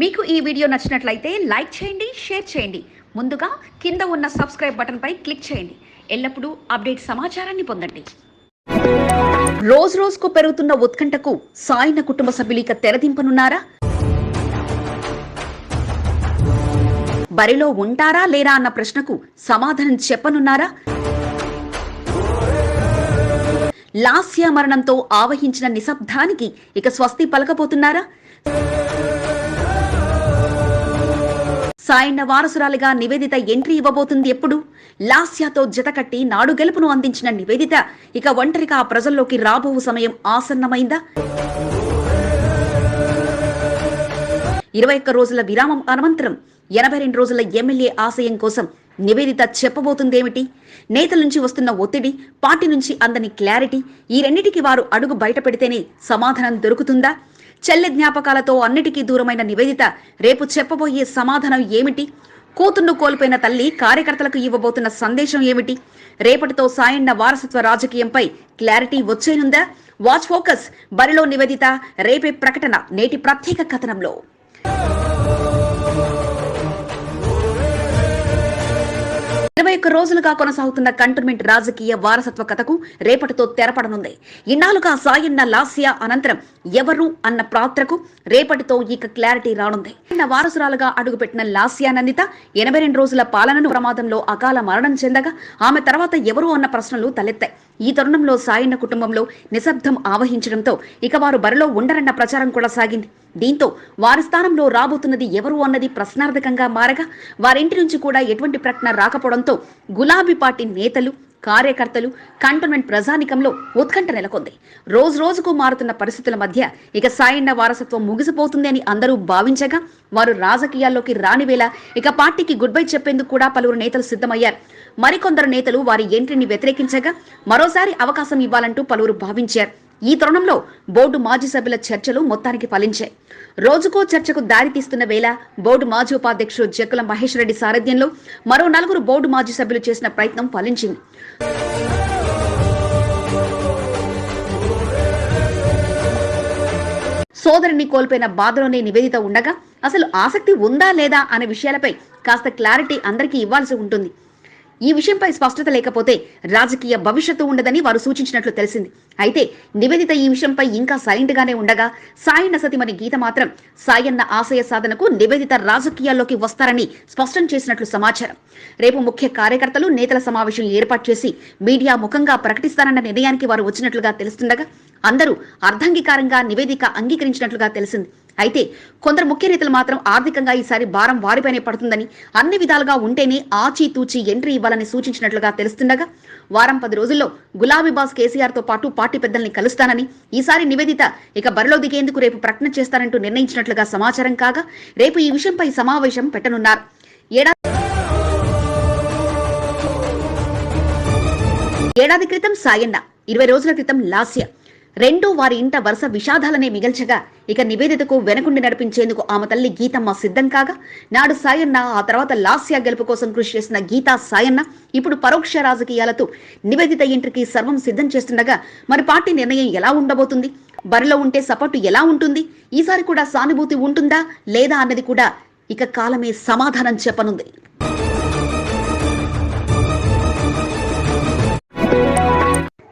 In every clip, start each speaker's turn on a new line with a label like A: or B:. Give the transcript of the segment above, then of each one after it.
A: మీకు ఈ వీడియో నచ్చినట్లయితే లైక్ చేయండి షేర్ చేయండి. ముందుగా కింద ఉన్న సబ్స్క్రైబ్ బటన్పై క్లిక్ చేయండి. ఎల్లప్పుడూ అప్డేట్ సమాచారాన్ని పొందండి. రోజు రోజుకు పెరుగుతున్న ఉత్కంఠకు సాయిన కుటుంబ సభ్యులు ఇక తెరదింపనున్నారా బరిలో ఉంటారా లేరా అన్న ప్రశ్నకు సమాధానం చెప్పనున్నారా? లాస్య మరణంతో ఆవహించిన నిశ్శబ్దానికి ఇక స్వస్తి పలకపోతున్నారా సాయన్న వారసురాలిగా నివేదిత ఎంట్రీ ఇవ్వబోతుంది ఎప్పుడు? లాస్యాతో జతకట్టి నాడు గెలుపును అందించిన నివేదిత ఇక ఒంటరిగా ఆ ప్రజల్లోకి రాబో సమయం ఆసన్నమైందా? ఇరవై ఒక్క రోజుల విరామం అనంతరం ఎనభై రెండు రోజుల ఎమ్మెల్యే ఆశయం కోసం నివేదిత చెప్పబోతుందేమిటి? నేతల నుంచి వస్తున్న ఒత్తిడి పార్టీ నుంచి అందని క్లారిటీ ఈ రెండిటికి వారు అడుగు బయట పెడితేనే సమాధానం దొరుకుతుందా? చెల్లె జ్ఞాపకాలతో అన్నిటికీ దూరమైన నివేదిత రేపు చెప్పబోయే సమాధానం ఏమిటి? కూతుర్ను కోల్పోయిన తల్లి కార్యకర్తలకు ఇవ్వబోతున్న సందేశం ఏమిటి? రేపటితో సాయన్న వారసత్వ రాజకీయంపై క్లారిటీ వచ్చేనుందా? వాచ్ ఫోకస్ బరిలో నివేదిత రేపే ప్రకటన నేటి ప్రత్యేక కథనంలో. రోజులుగా కొనసాగుతున్న కంటోన్మెంట్ రాజకీయ వారసత్వ కథకు రేపటితో తెరపడనుంది. ఇన్నాళ్ళుగా సాయన్న లాస్య అనంతరం ఎవరు అన్న పాత్రకు రేపటితో ఇక క్లారిటీ రానుంది. నిన్న వారసురాలుగా అడుగుపెట్టిన లాస్య నందిత ఎనభై రెండు రోజుల పాలనను ప్రమాదంలో అకాల మరణం చెందగా ఆమె తర్వాత ఎవరు అన్న ప్రశ్నలు తలెత్తాయి. ఈ తరుణంలో సాయన్న కుటుంబంలో నిశ్శబ్దం ఆవహించడంతో ఇక వారు బరిలో ఉండరన్న ప్రచారం కూడా సాగింది. దీంతో వారి స్థానంలో రాబోతున్నది ఎవరు అన్నది ప్రశ్నార్థకంగా మారగా వారింటి నుంచి కూడా ఎటువంటి ప్రకటన రాకపోవడంతో గులాబీ పార్టీ నేతలు కార్యకర్తలు కంటోన్మెంట్ ప్రజానికంలో ఉత్కంఠ నెలకొంది. రోజు రోజుకు మారుతున్న పరిస్థితుల మధ్య ఇక సాయన్న వారసత్వం ముగిసిపోతుంది అని అందరూ భావించగా వారు రాజకీయాల్లోకి రానివేళ ఇక పార్టీకి గుడ్ బై చెప్పేందుకు కూడా పలువురు నేతలు సిద్ధమయ్యారు. మరికొందరు నేతలు వారి ఎంట్రీని వ్యతిరేకించగా మరోసారి అవకాశం ఇవ్వాలంటూ పలువురు భావించారు. ఈ తరుణంలో బోర్డు మాజీ సభ్యుల చర్చలు మొత్తానికి ఫలించాయి. రోజుకో చర్చకు దారి తీస్తున్న వేళ బోర్డు మాజీ ఉపాధ్యక్షుడు జక్కుల మహేష్ రెడ్డి సారథ్యంలో మరో నలుగురు బోర్డు మాజీ సభ్యులు చేసిన ప్రయత్నం ఫలించింది. సోదరిని కోల్పోయిన బాధలోనే నివేదిత ఉండగా అసలు ఆసక్తి ఉందా లేదా అనే విషయాలపై కాస్త క్లారిటీ అందరికీ ఇవ్వాల్సి ఉంటుంది. ఈ విషయంపై స్పష్టత లేకపోతే రాజకీయ భవిష్యత్తు ఉండదని వారు సూచించినట్లు తెలిసింది. అయితే నివేదిత ఈ విషయంపై ఇంకా సైలెంట్ గానే ఉండగా సాయన్న సతిమణి గీత మాత్రం సాయన్న ఆశయ సాధనకు నివేదిత రాజకీయాల్లోకి వస్తారని స్పష్టం చేసినట్లు సమాచారం. రేపు ముఖ్య కార్యకర్తలు నేతల సమావేశం ఏర్పాటు చేసి మీడియా ముఖంగా ప్రకటిస్తారన్న నిర్ణయానికి వారు వచ్చినట్లుగా తెలుస్తుండగా అందరూ అర్ధాంగీకారంగా నివేదిక అంగీకరించినట్లుగా తెలిసింది. అయితే కొందరు ముఖ్య నేతలు మాత్రం ఆర్థికంగా ఈసారి భారం వారిపైనే పడుతుందని అన్ని విధాలుగా ఉంటేనే ఆచితూచి ఎంట్రీ ఇవ్వాలని సూచించినట్లుగా తెలుస్తుండగా వారం పది రోజుల్లో గులాబీ బాస్ కేసీఆర్తో పాటు పార్టీ పెద్దల్ని కలుస్తానని ఈసారి నివేదిత ఇక బరిలో దిగేందుకు రేపు ప్రకటన చేస్తానంటూ నిర్ణయించినట్లుగా సమాచారం కాగా రేపు ఈ విషయంపై సమావేశం పెట్టనున్నారు. ఏడాది ఏడాది క్రితం సాయన్న ఇరవై రోజుల క్రితం లాస్య రెండు వారి ఇంట వరుస విషాదాలనే మిగల్చగా ఇక నివేదితకు వెనకుండి నడిపించేందుకు ఆమె తల్లి గీతమ్మ సిద్ధం కాగా నాడు సాయన్న ఆ తర్వాత లాస్య గెలుపు కోసం కృషి చేసిన గీతా సాయన్న ఇప్పుడు పరోక్ష రాజకీయాలతో నివేదిత ఇంటికి సర్వం సిద్ధం చేస్తుండగా మరి పార్టీ నిర్ణయం ఎలా ఉండబోతుంది? బరిలో ఉంటే సపోర్టు ఎలా ఉంటుంది? ఈసారి కూడా సానుభూతి ఉంటుందా లేదా అన్నది కూడా ఇక కాలమే సమాధానం చెప్పనుంది.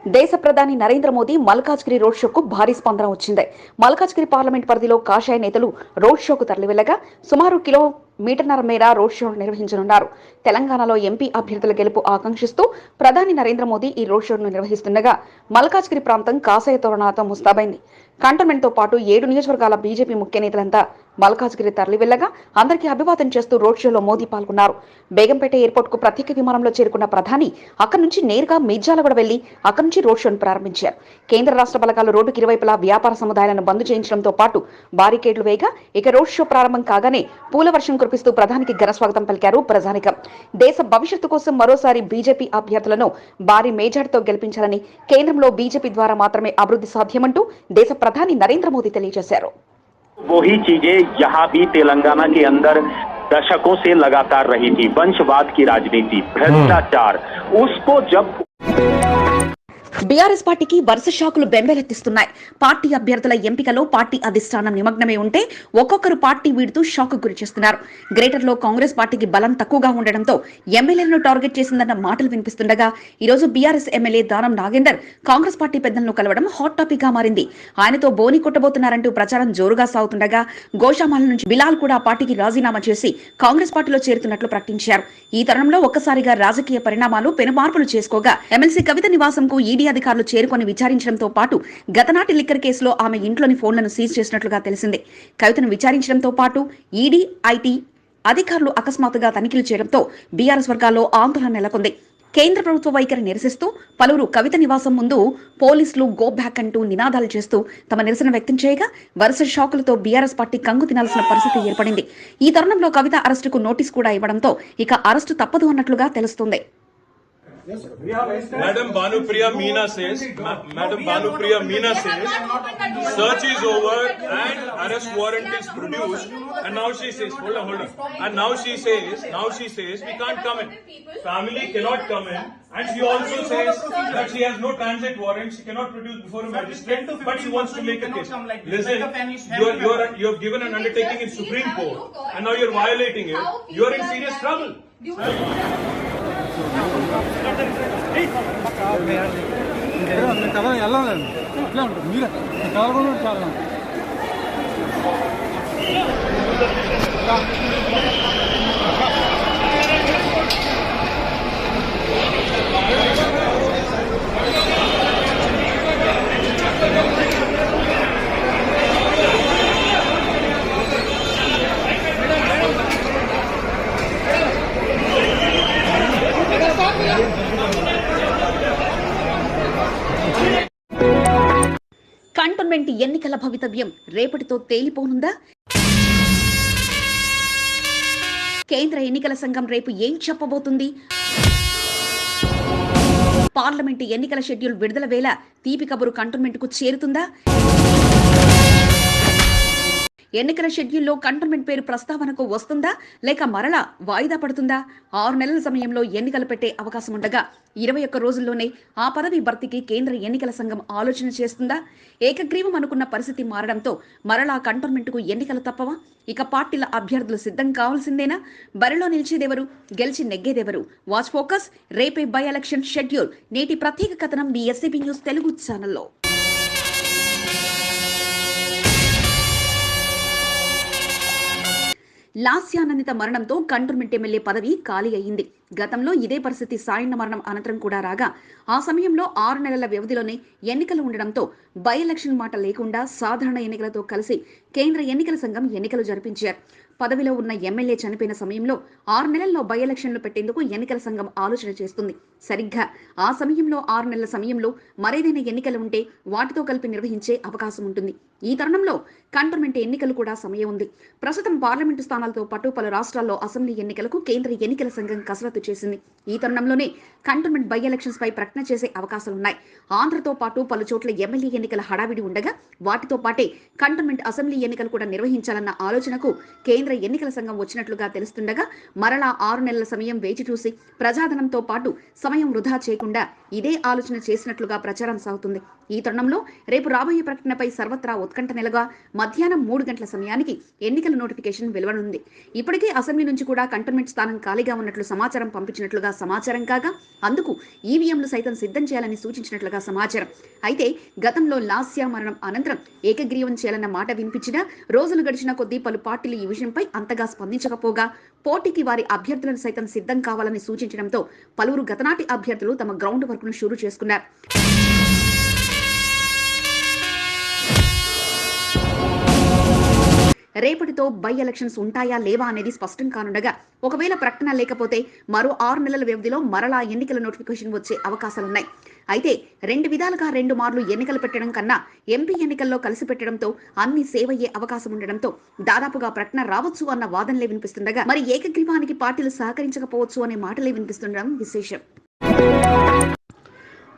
A: దేశ ప్రధాని నరేంద్ర మోదీ మల్కాజ్గిరి రోడ్ షోకు భారీ స్పందన వచ్చింది. మల్కాజ్గిరి పార్లమెంట్ పరిధిలో కాషాయ నేతలు రోడ్ షోకు తరలివెళ్ళగా సుమారు కిలో మీటర్నర మేర రోడ్ షో నిర్వహించనున్నారు. తెలంగాణలో ఎంపీ అభ్యర్థుల గెలుపు ఆకాంక్షిస్తూ ప్రధాని నరేంద్ర మోదీ ఈ రోడ్ షోను నిర్వహిస్తుండగా మల్కాజ్గిరి ప్రాంతం కాషాయ తోరణాలతో ముస్తాబైంది. కంటోన్మెంట్తో పాటు ఏడు నియోజకవర్గాల బీజేపీ ముఖ్య నేతలంతా మల్కాజ్గిరి తరలి వెళ్ళగా అందరికీ అభివాదం చేస్తూ రోడ్ షోలో మోదీ పాల్గొన్నారు. బేగంపేట ఎయిర్పోర్ట్కు ప్రత్యేక విమానంలో చేరుకున్న ప్రధాని అక్కడి నుంచి నేరుగా మిర్జాలగూడ వెళ్ళి అక్కడి నుంచి రోడ్ షోను ప్రారంభించారు. కేంద్ర రాష్ట్ర బలగాలు రోడ్డుకి ఇరువైపులా వ్యాపార సముదాయాలను బంద్ చేయించడంతో పాటు బారికేడ్లు వేయగా ఇక రోడ్ షో ప్రారంభం కాగానే పూల వర్షం కురిపిస్తూ ప్రధానికి ఘన స్వాగతం పలికారు ప్రజానికం దేశ భవిష్యత్తు కోసం మరోసారి బీజేపీ అభ్యర్థులను భారీ మేజార్టీతో గెలిపించాలని కేంద్రంలో బీజేపీ ద్వారా మాత్రమే అభివృద్ధి సాధ్యమంటూ దేశ ప్రధాని నరేంద్ర మోదీ తెలియజేశారు
B: वही चीजें यहाँ भी तेलंगाना के अंदर दशकों से लगातार रही थी वंशवाद की राजनीति भ्रष्टाचार उसको जब
A: బీఆర్ఎస్ పార్టీకి వరుస షాకులు బెంబేలెత్తిస్తున్నాయి. పార్టీ అభ్యర్థుల ఎంపికలో పార్టీ అధిష్టానం నిమగ్నమై ఉంటే ఒక్కొక్కరు పార్టీ వీడుతూ షాక్ గురి చేస్తున్నారు. గ్రేటర్లో కాంగ్రెస్ పార్టీకి బలం తక్కువగా ఉండడంతో ఎమ్మెల్యేలను టార్గెట్ చేసిందన్న మాటలు వినిపిస్తుండగా ఈ రోజు BRS MLA Danam Nagender Congress party పెద్దలను కలవడం హాట్ టాపిక్గా మారింది. ఆయనతో బోని కొట్టబోతున్నారంటూ ప్రచారం జోరుగా సాగుతుండగా గోషామాల నుంచి బిలాల్ కూడా పార్టీకి రాజీనామా చేసి కాంగ్రెస్ పార్టీలో చేరుతున్నట్లు ప్రకటించారు. ఈ తరుణంలో ఒక్కసారిగా రాజకీయ పరిణామాలు పెనుమార్పులు చేసుకోగా ఎమ్మెల్సీ కవిత నివాసంకు ఈడీ అధికారులు చేరుకొని విచారించడంతో పాటు గతనాటి లిక్కర్ కేసులో ఆమె ఇంట్లోని ఫోన్లను సీజ్ చేసినట్లుగా తెలిసింది. కవితను విచారించడంతో పాటు ఈడీ ఐటీ అధికారులు అకస్మాత్తుగా తనిఖీలు చేయడంతో బీఆర్ఎస్ వర్గాల్లో ఆందోళన నెలకొంది. కేంద్ర ప్రభుత్వ వైఖరి నిరసిస్తూ పలువురు కవిత నివాసం ముందు పోలీసులు గో బ్యాక్ అంటూ నినాదాలు చేస్తూ తమ నిరసన వ్యక్తం చేయగా వరుస షాకులతో బీఆర్ఎస్ పార్టీ కంగు తినాల్సిన పరిస్థితి ఏర్పడింది. ఈ తరుణంలో కవిత అరెస్టుకు నోటీస్ కూడా ఇవ్వడంతో ఇక అరెస్టు తప్పదు అన్నట్లుగా తెలుస్తుంది.
C: Madam Banupriya Meena says, Ma- Madam Banupriya Meena says, search is over and arrest warrant is produced. And now she says, hold on, hold on. And now she says, now she says, we can't come in. Family cannot come in. And she also says that she has no transit warrant, she cannot produce before a magistrate, but she wants to make a case. Listen, you are, you are, you have given an undertaking in Supreme Court, and now you are violating it. You are in serious trouble.
D: కదా వెళ్ళలేదు ఇట్లా ఉంటుంది మీరే కలగకుండా చాలా
A: cantonment ఎన్నికల భవితవ్యం రేపటితో తేలిపోనుందా? కేంద్ర ఎన్నికల సంఘం రేపు ఏం చెప్పబోతుంది? పార్లమెంటు ఎన్నికల షెడ్యూల్ విడుదల వేళ తీపి కబురు కంటోన్మెంట్కు చేరుతుందా? ఎన్నికల షెడ్యూల్లో కంటోన్మెంట్ పేరు ప్రస్తావనకు వస్తుందా? లేక మరలా వాయిదా పడుతుందా? ఆరు నెలల సమయంలో ఎన్నికలు పెట్టే అవకాశం ఉండగా ఇరవై ఒక్క రోజుల్లోనే ఆ పదవి భర్తీకి కేంద్ర ఎన్నికల సంఘం ఆలోచన చేస్తుందా? ఏకగ్రీవం అనుకున్న పరిస్థితి మారడంతో మరలా కంటోన్మెంట్కు ఎన్నికలు తప్పవా? ఇక పార్టీల అభ్యర్థులు సిద్ధం కావాల్సిందేనా? బరిలో నిలిచేదెవరు? గెలిచి నెగ్గేదెవరు? Watch focus? రేపే బై ఎలక్షన్ షెడ్యూల్. నేటి ప్రత్యేక కథనం మీ ఎస్సీబీ న్యూస్ తెలుగు ఛానల్లో. లాస్యానందిత మరణంతో కంటోన్మెంట్ ఎమ్మెల్యే పదవి ఖాళీ అయింది. గతంలో ఇదే పరిస్థితి సాయన్న మరణం అనంతరం కూడా రాగా ఆ సమయంలో ఆరు నెలల వ్యవధిలోనే ఎన్నికలు ఉండడంతో బై ఎలక్షన్ మాట లేకుండా సాధారణ ఎన్నికలతో కలిసి కేంద్ర ఎన్నికల సంఘం ఎన్నికలు జరిపించారు. పదవిలో ఉన్న ఎమ్మెల్యే చనిపోయిన సమయంలో ఆరు నెలల్లో బై ఎలక్షన్లు పెట్టేందుకు ఎన్నికల సంఘం ఆలోచన చేస్తుంది. సరిగ్గా ఆ సమయంలో ఆరు నెలల సమయంలో మరేదైనా ఎన్నికలు ఉంటే వాటితో కలిపి నిర్వహించే అవకాశం ఉంటుంది. ఈ తరుణంలో కంటోన్మెంట్ ఎన్నికలు కూడా సమయం ఉంది. ప్రస్తుతం పార్లమెంటు స్థానాలతో పాటు పలు రాష్ట్రాల్లో అసెంబ్లీ ఎన్నికలకు కేంద్ర ఎన్నికల సంఘం కసరత్తు చేసింది. ఈ తరుణంలోనే కంటోన్మెంట్ బై ఎలక్షన్స్ పై ప్రకటన చేసే అవకాశాలున్నాయి ఆంధ్రతో పాటు పలు చోట్ల ఎమ్మెల్యే ఎన్నికల హడావిడి ఉండగా వాటితో పాటే కంటోన్మెంట్ అసెంబ్లీ ఎన్నికలు కూడా నిర్వహించాలన్న ఆలోచనకు కేంద్ర ఎన్నికల సంఘం వచ్చినట్లుగా తెలుస్తుండగా మరలా ఆరు నెలల సమయం వేచి చూసి ప్రజాధనంతో పాటు సమయం వృధా చేయకుండా ఇదే ఆలోచన చేసినట్లుగా ప్రచారం సాగుతుంది. ఈ తరుణంలో రేపు రాబోయే ప్రకటనపై సర్వత్రా ఉత్కంఠ నెలగా మధ్యాహ్నం మూడు గంటల సమయానికి ఎన్నికల నోటిఫికేషన్ వెలువనుంది ఇప్పటికే అసెంబ్లీ నుంచి కూడా కంటోన్మెంట్ స్థానం ఖాళీగా ఉన్నట్లు సమాచారం పంపించినట్లుగా సమాచారం కాగా అందుకు ఈవీఎంలు సైతం సిద్ధం చేయాలని సూచించినట్లుగా సమాచారం. అయితే గతంలో లాస్యా మరణం అనంతరం ఏకగ్రీవం చేయాలన్న మాట వినిపించినా రోజులు గడిచిన కొద్దీ పలు పార్టీలు ఈ విషయం విషయంపై అంతగా స్పందించకపోగా పోటీకి వారి అభ్యర్థులను సైతం సిద్ధం కావాలని సూచించడంతో పలువురు గతనాటి అభ్యర్థులు తమ గ్రౌండ్ వర్క్ను షురూ చేసుకున్నారు. రేపటితో బై ఎలక్షన్స్ ఉంటాయా లేవా అనేది స్పష్టం కానుండగా ఒకవేళ ప్రకటన లేకపోతే మరో ఆరు నెలల వ్యవధిలో మరలా ఎన్నికల నోటిఫికేషన్ వచ్చే అవకాశాలున్నాయి. అయితే రెండు విధాలుగా రెండు మార్లు ఎన్నికలు పెట్టడం కన్నా ఎంపీ ఎన్నికల్లో కలిసి పెట్టడంతో అన్ని సేవ్ అయ్యే అవకాశం ఉండడంతో దాదాపుగా ప్రకటన రావచ్చు అన్న వాదనలే వినిపిస్తుండగా మరి ఏకగ్రీవానికి పార్టీలు సహకరించకపోవచ్చు అనే మాటలే వినిపిస్తుండడం విశేషం.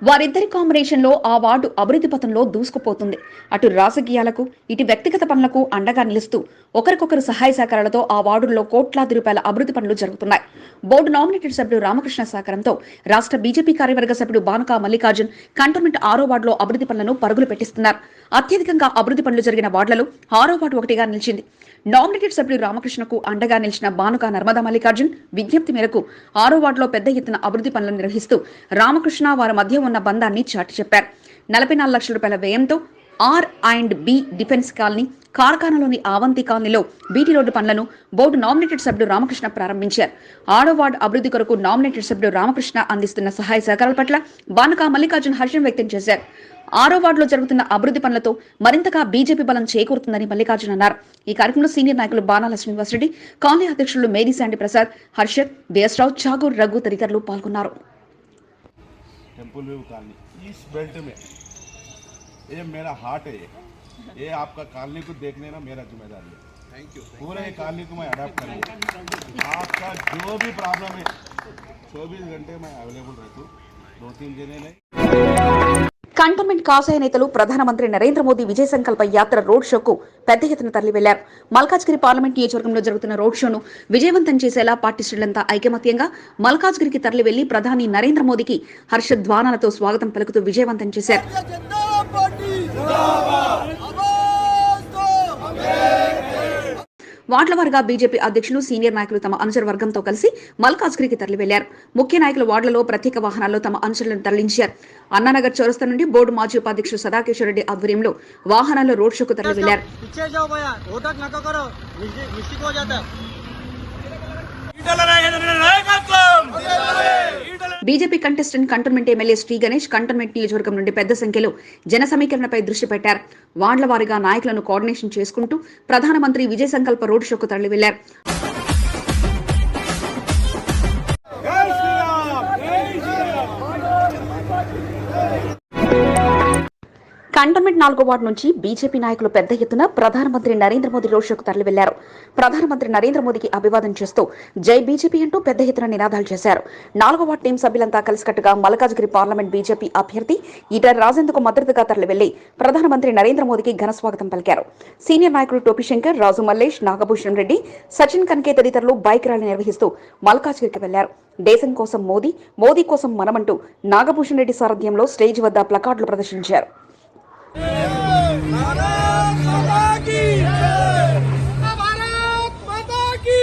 A: వారిద్దరి కాంబినేషన్లో ఆ వార్డు అభివృద్ధి పథంలో దూసుకుపోతుంది. అటు రాజకీయాలకు ఇటు వ్యక్తిగత పనులకు అండగా నిలుస్తూ ఒకరికొకరు సహాయ సహకారాలతో ఆ వార్డుల్లో కోట్లాది రూపాయల అభివృద్ధి పనులు జరుగుతున్నాయి. బోర్డు నామినేటెడ్ సభ్యుడు రామకృష్ణ సహకారంతో రాష్ట్ర బీజేపీ కార్యవర్గ సభ్యుడు బానుకా మల్లికార్జున్ కంటోన్మెంట్ ఆరో వార్డులో అభివృద్ధి పనులను పరుగులు పెట్టిస్తున్నారు. అత్యధికంగా అభివృద్ధి పనులు జరిగిన వార్డులలో ఆరో వార్డు ఒకటిగా నిలిచింది. నామినేటెడ్ సభ్యుడు రామకృష్ణకు అండగా నిలిచిన బానుక నర్మదా మల్లికార్జున్ విజ్ఞప్తి మేరకు ఆరో వార్డులో పెద్ద ఎత్తున అభివృద్ధి పనులను నిర్వహిస్తూ రామకృష్ణ వారి మధ్య ఉన్న బంధాన్ని చాటి చెప్పారు. నలభై నాలుగు లక్షల రూపాయల వ్యయంతో R and B defence colony కార్ఖానాలోని Avanthi కాలనీలో బీటీ రోడ్డు పనులను బోర్డు నామినేటెడ్ సభ్యుడు రామకృష్ణ ప్రారంభించారు. ఆడో వార్డు అభివృద్ధి కొరకు నామినేటెడ్ సభ్యుడు రామకృష్ణ అందిస్తున్న సహాయ సహకారాల పట్ల బానుక మల్లికార్జున్ హర్షం వ్యక్తం చేశారు. ఆరో వార్డులో జరుగుతున్న అభివృద్ధి పనులతో మరింతగా బీజేపీ బలం చేకూరుతుందని మల్లికార్జున్ అన్నారు ఈ కార్యక్రమంలో సీనియర్ నాయకులు బాణాల శ్రీనివాసరెడ్డి కాలనీ అధ్యక్షులు Mary Sandy Prasad Harshat BS Rao Chagur Raghu తదితరులు పాల్గొన్నారు
E: टेम्पल व्यू कॉलोनी इस बेल्ट में ये मेरा हार्ट है ये ये आपका कॉलोनी को देखने ना मेरा जिम्मेदारी है थैंक यू पूरे कॉलोनी को मैं अडाप्ट करूँगा आपका जो भी प्रॉब्लम है चौबीस घंटे मैं अवेलेबल रहता हूँ दो तीन जने नहीं
A: కంటోన్మెంట్ కాషాయ నేతలు ప్రధానమంత్రి నరేంద్ర మోదీ విజయ సంకల్ప యాత్ర రోడ్ షోకు పెద్ద ఎత్తున తరలి వెళ్ళారు మల్కాజ్గిరి పార్లమెంట్ నియోజకవర్గంలో జరుగుతున్న రోడ్ షోను విజయవంతం చేసేలా పార్టీ శ్రేణులంతా ఐకమత్యంగా మల్కాజ్గిరికి తరలి వెళ్ళి ప్రధాని నరేంద్ర మోదీకి హర్షధ్వానాలతో స్వాగతం పలుకుతూ విజయవంతం చేశారు. వార్డుల వారుగా బీజేపీ అధ్యక్షులు సీనియర్ నాయకులు తమ అనుచర వర్గంతో కలిసి మల్కాజ్గిరికి తరలి వెళ్ళారు ముఖ్య నాయకులు వార్డులలో ప్రత్యేక వాహనాల్లో తమ అనుచరులను తరలించారు. అన్నానగర్ చౌరస్తా నుండి బోర్డు మాజీ ఉపాధ్యక్షుడు సదాకేశ్వర రెడ్డి ఆధ్వర్యంలో వాహనాల్లో రోడ్ షోకు తరలి
D: వెళ్ళారు
A: BJP contestant cantonment MLA Shri Ganesh cantonment నియోజకవర్గం నుండి పెద్ద సంఖ్యలో జన సమీకరణపై దృష్టి పెట్టారు. వార్డుల వారీగా నాయకులను కోఆర్డినేషన్ చేసుకుంటూ ప్రధానమంత్రి విజయ సంకల్ప రోడ్ షోకు తరలి కంటోన్మెంట్ నాలుగో వార్డు నుంచి బీజేపీ నాయకులు పెద్ద ఎత్తున ప్రధానమంత్రి నరేంద్ర మోదీ రోడ్ షోకు తరలి ప్రధానమంత్రి నరేంద్ర మోదీకి అభివాదం చేస్తూ జై బీజేపీ అంటూ పెద్ద ఎత్తున నినాదాలు చేశారు. నాలుగో వార్డు టీం సభ్యులంతా కలిసికట్టుగా మల్కాజ్గిరి పార్లమెంట్ బీజేపీ అభ్యర్థి ఈటర్ రాజేందుకు మద్దతుగా తరలివెళ్ళి ప్రధానమంత్రి నరేంద్ర మోదీకి ఘన స్వాగతం పలికారు. సీనియర్ నాయకులు టోపిశంకర్ రాజు మల్లేష్ నాగభూషణ్ రెడ్డి సచిన్ కన్కే తదితరులు బైక్ ర్యాలీ నిర్వహిస్తూ మల్కాజ్గిరికి వెళ్ళారు. దేశం కోసం మోదీ మోదీ కోసం మనమంటూ నాగభూషణ్ రెడ్డి సారథ్యంలో స్టేజ్ వద్ద ప్లకార్డులు ప్రదర్శించారు.
F: भारत माता की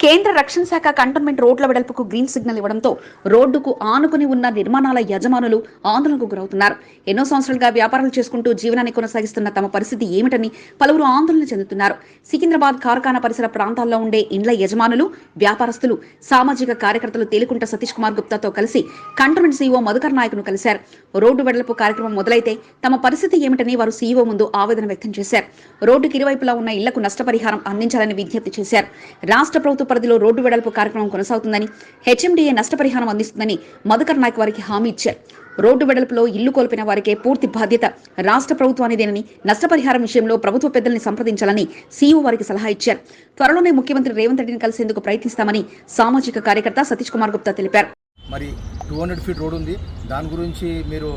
A: కేంద్ర రక్షణ శాఖ కంటోన్మెంట్ రోడ్ల వెడల్పుకు గ్రీన్ సిగ్నల్ ఇవ్వడంతో రోడ్డుకు ఆనుకుని ఉన్న నిర్మాణాల యజమానులు ఆందోళనకు గురవుతున్నారు. ఎన్నో సంవత్సరాలుగా వ్యాపారాలు చేసుకుంటూ జీవనాన్ని కొనసాగిస్తున్న తమ పరిస్థితి ఏమిటని పలువురు ఆందోళన చెందుతున్నారు. సికింద్రాబాద్ కార్ఖానా పరిసర ప్రాంతాల్లో ఉండే ఇండ్ల యజమానులు వ్యాపారస్తులు సామాజిక కార్యకర్తలు తేలికుంట సతీష్ కుమార్ గుప్తాతో కలిసి కంటోన్మెంట్ సీఈఓ మధుకర్ నాయక్ను కలిశారు. రోడ్డు వెడల్పు కార్యక్రమం మొదలైతే తమ పరిస్థితి ఏమిటని వారు సీఈఓ ముందు ఆవేదన వ్యక్తం చేశారు. రోడ్డుకి ఇరువైపులా ఉన్న ఇళ్ళకు నష్టపరిహారం అందించాలని విజ్ఞప్తి చేశారు. రాష్ట్ర ప్రభుత్వ పరిధిలో రోడ్డు వెడల్పు కార్యక్రమం కొనసాగుతుందని హెచ్ఎండిఏ నష్టపరిహారం అందిస్తుందని మధుకర్ నాయక్ వారికి హామీ ఇచ్చారు. రోడ్డు వెడల్పులో ఇల్లు కోల్పోయిన వారికే పూర్తి బాధ్యత రాష్ట్ర ప్రభుత్వానిదేనని నష్టపరిహారం విషయంలో ప్రభుత్వ పెద్దల్ని సంప్రదించాలని సీఈఓ వారికి సలహా ఇచ్చారు. త్వరలోనే ముఖ్యమంత్రి రేవంత్ రెడ్డిని కలిసేందుకు ప్రయత్నిస్తామని సామాజిక కార్యకర్త సతీష్ కుమార్ గుప్తా తెలిపారు.
G: మరి టూ హండ్రెడ్ ఫీట్ రోడ్ ఉంది. దాని గురించి మీరు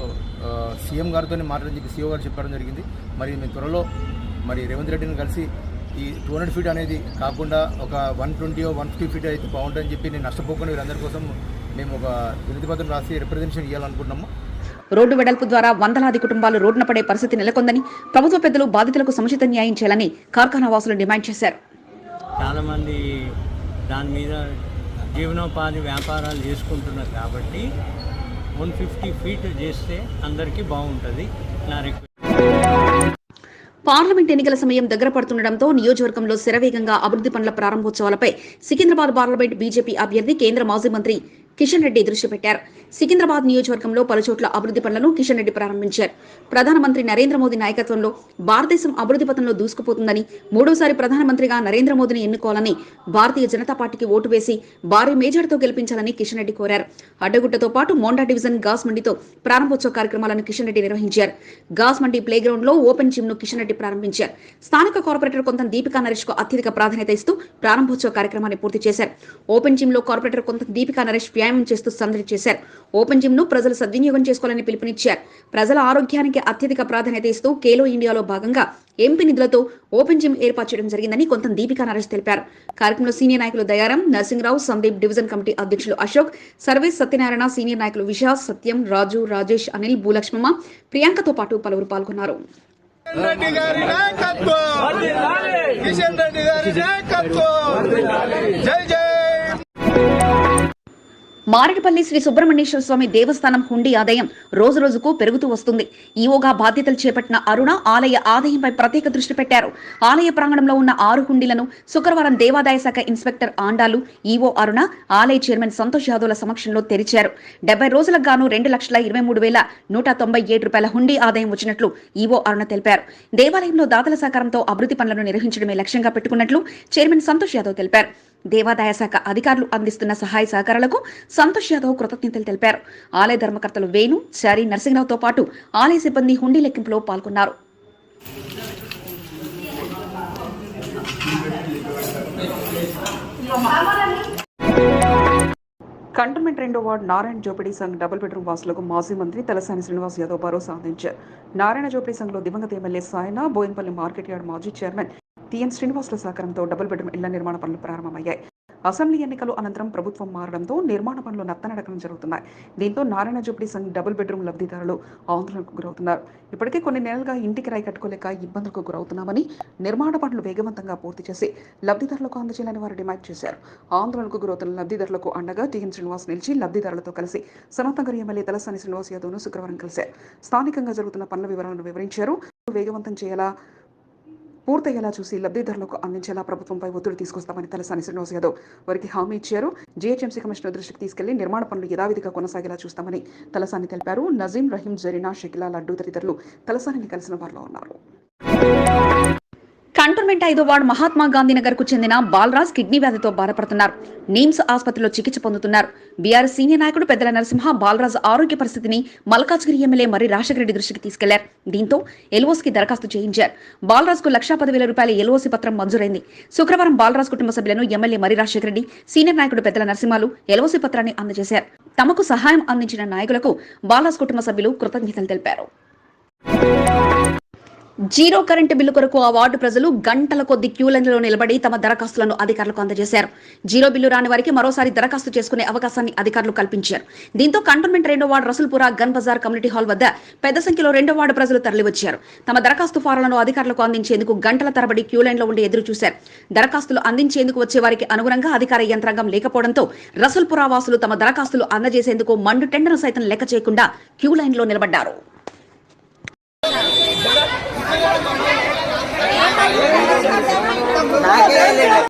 G: సీఎం గారితో మాట్లాడని చెప్పి సీఓ గారు చెప్పడం జరిగింది. మరి మేము త్వరలో మరి రేవంత్ రెడ్డిని కలిసి ఈ టూ హండ్రెడ్ ఫీట్ అనేది కాకుండా ఒక one twenty one fifty feet అయితే బాగుంటుందని చెప్పి నేను నష్టపోకుండా వీళ్ళందరి కోసం మేము ఒక వినతి పత్రం రాసి రిప్రజెంటేషన్ ఇవ్వాలనుకుంటున్నాము
A: రోడ్డు వెడల్పు ద్వారా వందలాది కుటుంబాలు రోడ్డున పడే పరిస్థితి నెలకొందని ప్రభుత్వ పెద్దలు బాధితులకు సముచిత న్యాయం చేయాలని కార్ఖానా వాసులు డిమాండ్ చేశారు.
H: చాలామంది దాని మీద జీవనోపాధి వ్యాపారాలు చేసుకుంటున్నారు కాబట్టి వన్ ఫిఫ్టీ ఫీట్ చేస్తే అందరికీ బాగుంటుంది. నా రిక్వెస్ట్
A: పార్లమెంట్ ఎన్నికల సమయం దగ్గర పడుతుండటంతో నియోజకవర్గంలో శరవేగంగా అభివృద్ధి పనుల ప్రారంభోత్సవాలపై సికింద్రాబాద్ పార్లమెంట్ బీజేపీ అభ్యర్థి కేంద్ర మాజీ మంత్రి కిషన్ రెడ్డి దృష్టి పెట్టారు. సికింద్రాబాద్ నియోజకవర్గంలో పలుచోట్ల అభివృద్ధి పనులను కిషన్ రెడ్డి ప్రారంభించారు. ప్రధానమంత్రి నరేంద్ర మోదీ నాయకత్వంలో భారతదేశం అభివృద్ధి పథంలో దూసుకుపోతుందని మూడోసారి ప్రధానమంత్రిగా నరేంద్ర మోదీని ఎన్నుకోవాలని భారతీయ జనతా పార్టీకి ఓటు వేసి భారీ మేజార్తో గెలిపించాలని కిషన్ రెడ్డి కోరారు. అడ్డగుట్టతో పాటు మోండా డివిజన్ గాస్ మండితో ప్రారంభోత్సవ కార్యక్రమాలను కిషన్ రెడ్డి నిర్వహించారు. గాస్ మండి ప్లే గ్రౌండ్లో ఓపెన్ జిమ్ను కిషన్ రెడ్డి ప్రారంభించారు. స్థానిక కార్పొరేటర్ కొంత దీపికా నరేష్కు అత్యధిక ప్రాధాన్యత ఇస్తూ ప్రారంభోత్సవ కార్యక్రమాన్ని పూర్తి చేశారు. ఓపెన్ జిమ్లో కార్పొరేటర్ కొంత దీపికా నరేష్ వ్యాయామం చేస్తూ సందడి చేశారు. ఓపెన్ జిమ్ను ప్రజలు సద్వినియోగం చేసుకోవాలని పిలుపునిచ్చారు. ప్రజల ఆరోగ్యానికి అత్యధిక ప్రాధాన్యత ఇస్తూ కేలో ఇండియాలో భాగంగా ఎంపీ నిధులతో ఓపెన్ జిమ్ ఏర్పాటు చేయడం జరిగిందని కొంత దీపికా నరేష్ తెలిపారు. కార్యక్రమంలో సీనియర్ నాయకులు దయారం నరసింహరావు సందీప్ డివిజన్ కమిటీ అధ్యక్షులు అశోక్ సర్వేస్ సత్యనారాయణ సీనియర్ నాయకులు విశాస్ సత్యం రాజు రాజేష్ అనిల్ భూలక్ష్మమ్మ ప్రియాంకతో పాటు పలువురు పాల్గొన్నారు.
F: రెడ్డి గారి నాయకత్వం! కిషన్ రెడ్డి గారి నాయకత్వం! జై జై
A: మారేడుపల్లి శ్రీ సుబ్రహ్మణ్యేశ్వర స్వామి దేవస్థానం హుండీ ఆదాయం రోజు రోజుకు పెరుగుతూ వస్తుంది. ఈవోగా బాధ్యతలు చేపట్టిన అరుణ ఆలయ ఆదాయంపై ప్రత్యేక దృష్టి పెట్టారు. ఆలయ ప్రాంగణంలో ఉన్న ఆరు హుండీలను శుక్రవారం దేవాదాయ శాఖ ఇన్స్పెక్టర్ ఆండాలు ఈవో అరుణ ఆలయ చైర్మన్ సంతోష్ యాదవ్ల సమక్షంలో తెరిచారు. డెబ్బై రోజులకు గాను రెండు లక్షల ఇరవై మూడు వేల నూట తొంభై ఏడు రూపాయల హుండీ ఆదాయం వచ్చినట్లు ఈవో అరుణ తెలిపారు. దేవాలయంలో దాతల సహకారంతో అభివృద్ధి పనులను నిర్వహించడమే లక్ష్యంగా పెట్టుకున్నట్లు చైర్మన్ సంతోష్ యాదవ్ తెలిపారు. దేవాదాయ శాఖ అధికారులు అందిస్తున్న సహాయ సహకారాలకు సంతోష్ యాదవ్ కృతజ్ఞతలు తెలిపారు. ఆలయ ధర్మకర్తలు వేణు చారి నరసింహరావుతో పాటు ఆలయ సిబ్బంది హుండీ లెక్కింపులో పాల్గొన్నారు. కంటోన్మెంట్ రెండో ward Narayana జోపిడి Sangh double bedroom వాసులకు మాజీ మంత్రి తలసాని శ్రీనివాస్ యాదవ్ భరోసా అందించారు. నారాయణ జోపిడి సంఘ్లో దివంగత MLA Sayanna Bowenpally market yard మాజీ చైర్మన్ టిఎన్ శ్రీనివాసుల సహకారంతో డబుల్ బెడ్రూమ్ ఇళ్ళ నిర్మాణ పనులు ప్రారంభమయ్యాయి. అసెంబ్లీ ఎన్నికలు అనంతరం ప్రభుత్వం మారడంతో నిర్మాణ పనులు నత్తనడకం జరుగుతున్నాయి. దీంతో నారాయణ జోపిడి సంఘ్ డబుల్ బెడ్రూమ్ లబ్ధిదారులు ఆందోళనకు గురవుతున్నారు. ఇప్పటికే కొన్ని నెలలుగా ఇంటికి రాయి కట్టుకోలేక ఇబ్బందులకు గురవుతున్నామని నిర్మాణ పనులు వేగవంతంగా పూర్తి చేసి లబ్ధిదారులకు అందజేయాలని వారు డిమాండ్ చేశారు. ఆందోళనకు గురవుతున్న లబ్ధిదారులకు అండగా టీఎన్ శ్రీనివాస్ నిలిచి లబ్ధిదారులతో కలిసి సనాతనగర్ ఎమ్మెల్యే తలసాని శ్రీనివాస్ యాదవ్ను శుక్రవారం కలిశారు. స్థానికంగా జరుగుతున్న పనుల వివరాలను వివరించారు. వేగవంతం చేయాలా? పూర్తయ్యేలా చూసి లబ్ధిదారులకు అందించేలా ప్రభుత్వంపై ఒత్తిడి తీసుకొస్తామని తలసాని శ్రీనివాస్ యాదవ్ వారికి హామీ ఇచ్చారు. జీహెచ్ఎంసీ కమిషనర్ దృష్టికి తీసుకెళ్ళి నిర్మాణ పనులు యథావిధిగా కొనసాగేలా చూస్తామని తలసాని తెలిపారు. నజీం రహీం జరీనా షకిలా లడ్డూ తదితరులు తలసానిని కలిసిన వారిలో ఉన్నారు. కంటోన్మెంట్ ఐదో వార్డు మహాత్మా గాంధీ నగర్కు చెందిన బాలరాజ్ కిడ్నీ వ్యాధితో బాధపడుతున్నారు. నిమ్స్ ఆసుపత్రిలో చికిత్స పొందుతున్నారు. బీఆర్ఎస్ సీనియర్ నాయకుడు పెద్దల నరసింహ బాలరాజ్ ఆరోగ్య పరిస్థితిని మల్కాజ్గిరి ఎమ్మెల్యే మర్రి రాజశేఖర దృష్టికి తీసుకెళ్ళారు. దీంతో ఎల్ఓస్కి దరఖాస్తు చేయించారు. బాలరాజ్కు లక్షా పదివేల రూపాయల ఎల్ఓసి పత్రం మంజూరైంది. శుక్రవారం బాలరాజ్ కుటుంబ సభ్యులను ఎమ్మెల్యే మర్రి రాజశేఖర రెడ్డి సీనియర్ నాయకుడు పెద్దల నరసింహాలు ఎల్ఓసి పత్రాన్ని అందజేశారు. తమకు సహాయం అందించిన నాయకులకు బాలరాజ్ కుటుంబ సభ్యులు కృతజ్ఞతలు తెలిపారు. జీరో కరెంటు బిల్లు కొరకు ఆ వార్డు ప్రజలు గంటల కొద్ది క్యూలైన్లలో నిలబడి తమ దరఖాస్తులను అధికారులకు అందజేశారు. జీరో బిల్లు రాని వారికి మరోసారి దరఖాస్తు చేసుకునే అవకాశాన్ని అధికారులు కల్పించారు. దీంతో కంటోన్మెంట్ రెండో ward Rasoolpura gun bazaar community hall వద్ద పెద్ద సంఖ్యలో రెండో వార్డు ప్రజలు తరలివచ్చారు. తమ దరఖాస్తు ఫారాలను అధికారులకు అందించేందుకు గంటల తరబడి క్యూ లైన్లో ఉండి ఎదురు చూశారు. దరఖాస్తులు అందించేందుకు వచ్చే వారికి అనుగుణంగా అధికార యంత్రాంగం లేకపోవడంతో రసూల్పుర వాసులు తమ దరఖాస్తులు అందజేసేందుకు మండు టెండర్ సైతం లెక్క చేయకుండా క్యూ లైన్లో నిలబడ్డారు. ना के ले ले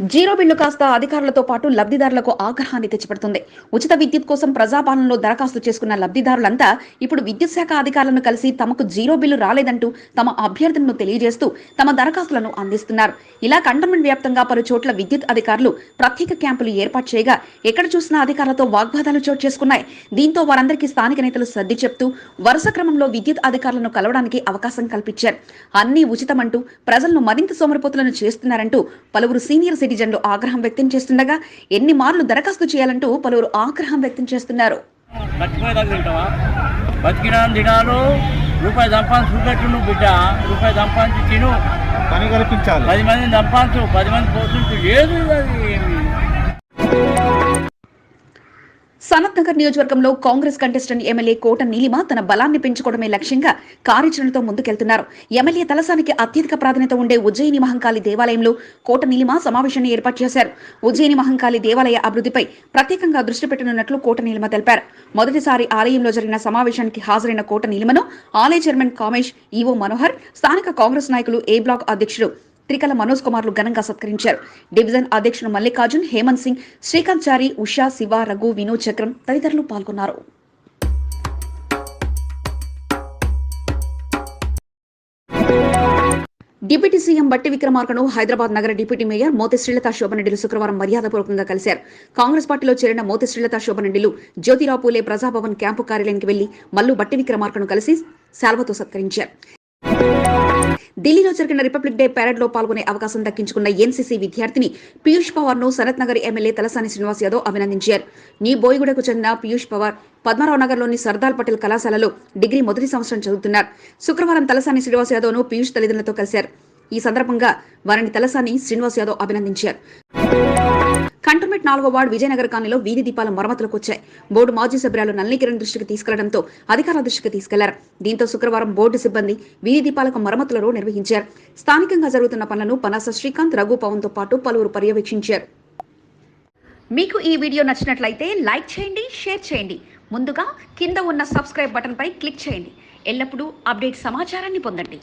A: జీరో బిల్లు కాస్త అధికారులతో పాటు లబ్ధిదారులకు ఆగ్రహాన్ని తెచ్చిపెడుతుంది. ఉచిత విద్యుత్ కోసం ప్రజాపాలనలో దరఖాస్తు చేసుకున్న లబ్ధిదారులంతా ఇప్పుడు విద్యుత్ శాఖ అధికారులను కలిసి తమకు జీరో బిల్లు రాలేదంటూ తమ అభ్యర్థనను తెలియజేస్తూ తమ దరఖాస్తులను అందిస్తున్నారు. ఇలా కంటోన్మెంట్ వ్యాప్తంగా పలు చోట్ల విద్యుత్ అధికారులు ప్రత్యేక క్యాంపులు ఏర్పాటు చేయగా ఎక్కడ చూసినా అధికారులతో వాగ్వాదాలు చోటు చేసుకున్నాయి. దీంతో వారందరికీ స్థానిక నేతలు సర్ది చెప్తూ వరుస క్రమంలో విద్యుత్ అధికారులను కలవడానికి అవకాశం కల్పించారు. అన్ని ఉచితమంటూ ప్రజలను మరింత సోమరిపోతులను చేస్తున్నారంటూ పలువురు సీనియర్ సిటిజన్లు ఆగ్రహం వ్యక్తం చేస్తుండగా ఎన్ని మార్లు దరఖాస్తు చేయాలంటూ పలువురు ఆగ్రహం వ్యక్తం చేస్తున్నారు.
H: బతికిన దినాలు రూపాయి సంపాదించి చూపెట్టు బిడ్డ? రూపాయి సంపాదించి తిను.
E: పని కల్పించాలి.
H: పది మందిని సంపాదించు పది మంది పోతుంటూ లేదు అది? ఏమి
A: సనత్ నగర్ నియోజకవర్గంలో Congress contestant MLA Kota Neelima తన బలాన్ని పెంచుకోవడమే లక్ష్యంగా కార్యాచరణతో ముందుకెళ్తున్నారు. ఎమ్మెల్యే తలసానికి అత్యధిక ప్రాధాన్యత ఉండే ఉజ్జయిని మహంకాళి దేవాలయంలో కోట నీలిమ సమావేశాన్ని ఏర్పాటు చేశారు. ఉజ్జయిని మహంకాళి దేవాలయ అభివృద్ధిపై ప్రత్యేకంగా దృష్టి పెట్టనున్నట్లు కోట నీలిమ తెలిపారు. మొదటిసారి ఆలయంలో జరిగిన సమావేశానికి హాజరైన కోట నీలిమను ఆలయ చైర్మన్ కామేష్ ఈవో మనోహర్ స్థానిక కాంగ్రెస్ నాయకులు ఏ బ్లాక్ అధ్యక్షుడు త్రికల మనోజ్ కుమార్లు ఘనంగా సత్కరించారు. డివిజన్ అధ్యక్షుడు మల్లికార్జున్ హేమంత్ సింగ్ శ్రీకాంత్ చారి ఉషా శివ రఘు వినోద్ చక్రం తదితరులు పాల్గొన్నారు. డిప్యూటీ సీఎం బట్టి విక్రమార్కను హైదరాబాద్ నగర డిప్యూటీ మేయర్ మోతి శ్రీలత శోభనరెడ్డిలు శుక్రవారం మర్యాదపూర్వకంగా కలిశారు. కాంగ్రెస్ పార్టీలో చేరిన మోతి శ్రీలత శోభనరెడ్డిలు జ్యోతిరావు పూలే ప్రజాభవన్ క్యాంపు కార్యాలయానికి వెళ్ళి మల్లు బట్టి విక్రమార్కను కలిసి శాల్వతో సత్కరించారు. ఢిల్లీలో జరిగిన రిపబ్లిక్ డే పెరేడ్లో పాల్గొనే అవకాశం దక్కించుకున్న ఎన్సీసీ విద్యార్థిని పీయూష్ పవార్ను సనత్ నగర్ ఎమ్మెల్యే తలసాని శ్రీనివాస్ యాదవ్ అభినందించారు. నీ బోయిగూడకు చెందిన పీయూష్ పవార్ పద్మారావు నగర్లోని సర్దార్ పటేల్ కళాశాలలో డిగ్రీ మొదటి సంవత్సరం చదువుతున్నారు. శుక్రవారం తలసాని శ్రీనివాస్ యాదవ్ను పీయూష్ తల్లిదండ్రులతో కలిశారు. ఈ సందర్భంగా వారిని తలసాని శ్రీనివాస్ యాదవ్ అభినందించారు. కంటోన్మెంట్ నాలుగో వార్డు విజయనగర్ కాలనీలో వీధి దీపాల మరమ్మతులకు వచ్చాయి బోర్డు మాజీ సభ్యురాలు నల్లికిరణ్ దృష్టికి తీసుకెళ్ళడంతో అధికారుల దృష్టికి తీసుకెళ్ళారు. దీంతో శుక్రవారం బోర్డు సిబ్బంది వీధి దీపాలకు మరమ్మతులను నిర్వహించారు. స్థానికంగా జరుగుతున్న పనులను పనాస శ్రీకాంత్ రఘు పవన్తో పాటు పలువురు పర్యవేక్షించారు. మీకు ఈ వీడియో నచ్చినట్లయితే లైక్ చేయండి షేర్ చేయండి. ముందుగా కింద ఉన్న సబ్స్క్రైబ్ బటన్ పై క్లిక్ చేయండి. ఎల్లప్పుడూ అప్డేట్ సమాచారాన్ని పొందండి.